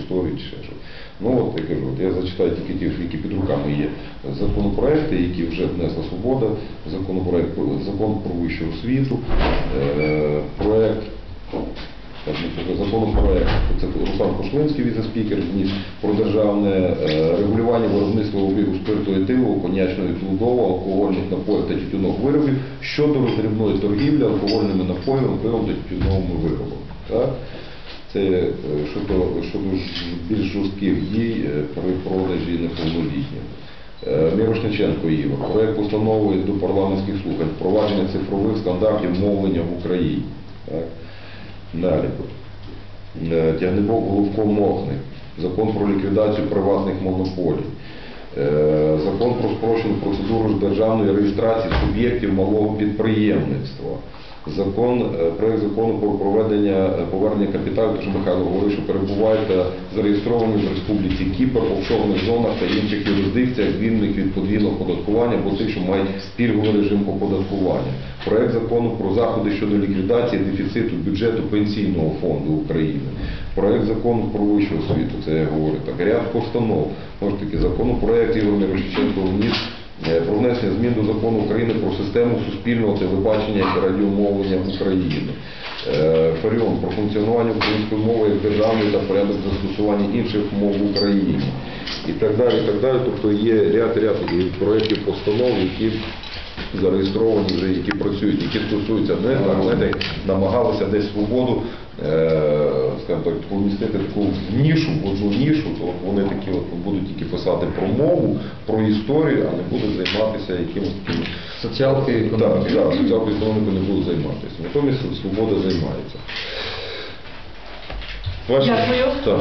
історію чи ще щось. Ну от я кажу, от я зачитаю тільки ті, які під руками є законопроекти, які вже внесла свобода, законопроект закон про вищу освіту, е, проект ну, законопроект, це Руслан Кошлинський, віце-спікер, вніс про державне е, регулювання виробництва обігу спирту етилу, коньячного і плодового, алкогольних напоїв та тютюнових виробів щодо роздрібної торгівлі алкогольними напоями, пивом та тютюновими виробами. Так? Це е, щодо, щодо більш жорстких дій е, при продажі неповнолітнім. Е, Мірошниченко Ігор. Проект постанови до парламентських слухань впровадження цифрових стандартів мовлення в Україні. Так? Далі. Е, Тягнебок Головко Мохник. Закон про ліквідацію приватних монополій. Е, Закон про спрощену процедуру з державної реєстрації суб'єктів малого підприємництва. Закон, е, проект закону про проведення е, повернення капіталу, тож Михайло говорив, що перебувають зареєстровані в Республіці Кіпр, офшорних зонах та інших юрисдикціях, звільнених від подвійного оподаткування або тих, що мають пільговий режим оподаткування. Проект закону про заходи щодо ліквідації дефіциту бюджету Пенсійного фонду України. Проект закону про вищу освіту, це я говорю так. Ряд постанов. Може таки законопроект Ігор Мирошниченко вніс про внесення змін до закону України про систему суспільного телебачення і радіомовлення України. Е, Фаріон про функціонування української мови як державної та порядок застосування інших мов в Україні. І так далі, і так далі. Тобто є ряд ряд проєктів постанов, які зареєстровані вже, які працюють, які стосуються не знаєте, намагалися десь свободу, е, скажімо так, помістити таку нішу, нішу, то вони такі от будуть тільки писати про мову, про історію, а не будуть займатися якимось таким Соціалкою так, економікою. так, соціальною економікою не будуть займатися. Натомість свобода займається. Дякую. Так.